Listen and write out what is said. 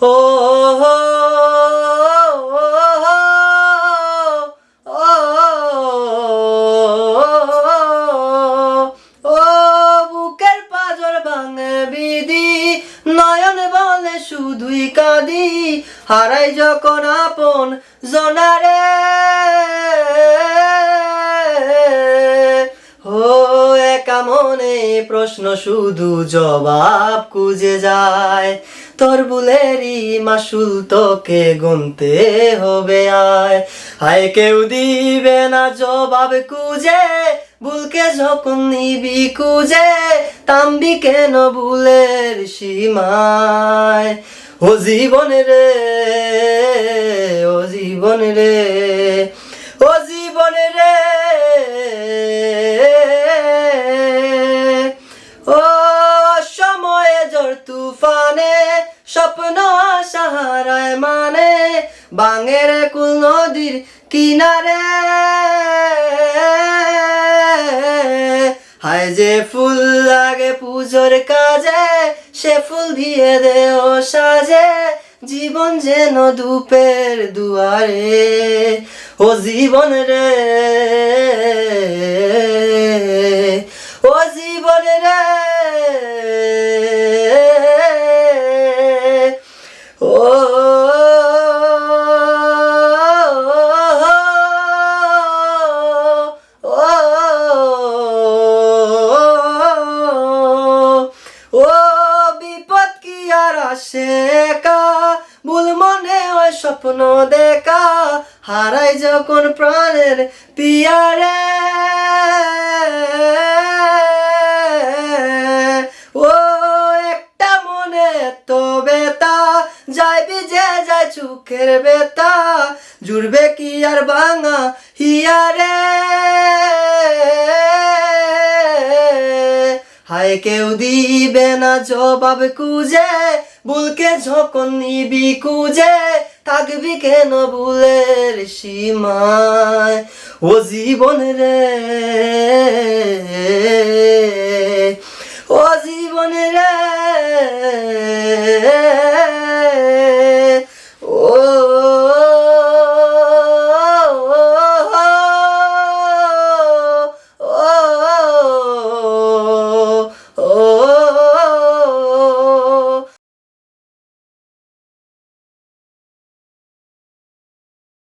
ও বুকের পাজর ভাঙে বিধি নয়ন বলে শুধুই কাঁদি হারাই যখন আপন জনারে প্রশ্ন শুধু জবাব খুঁজে যায়। তোর বুলেরই মাসুল তোকে গুনতে হবে আয়। হায়, কেউ দিবে না জবাব খুঁজে, ভুলকে যখন নিবি খুঁজে তাম্বি কেন ভুলের সীমায়? ও জীবন রে, ও জীবন রে। তুফানে, স্বপ্ন সাহারায় মানে বাঙের কুল নদীর কিনারে। হায় যে ফুল লাগে পুজোর কাজে, সে ফুল দিয়ে দেও সাজে, জীবন যেন ধূপের দুয়ারে। ও জীবন রে, ও জীবন রে। স্বপ্ন দেখা হারাই যখন প্রাণের পিয়ারে। ও, একটা মনে তো বেতা যাইবি যে যায় চোখের বেতা জুড়বে কি আর ভাঙা হিয়ারে। হায়, কেউ দিবে না জবাব কুজে বুলকে যখন নিবি কুজে থাকবি কেন ভুলের সীমায়? ও জীবন রে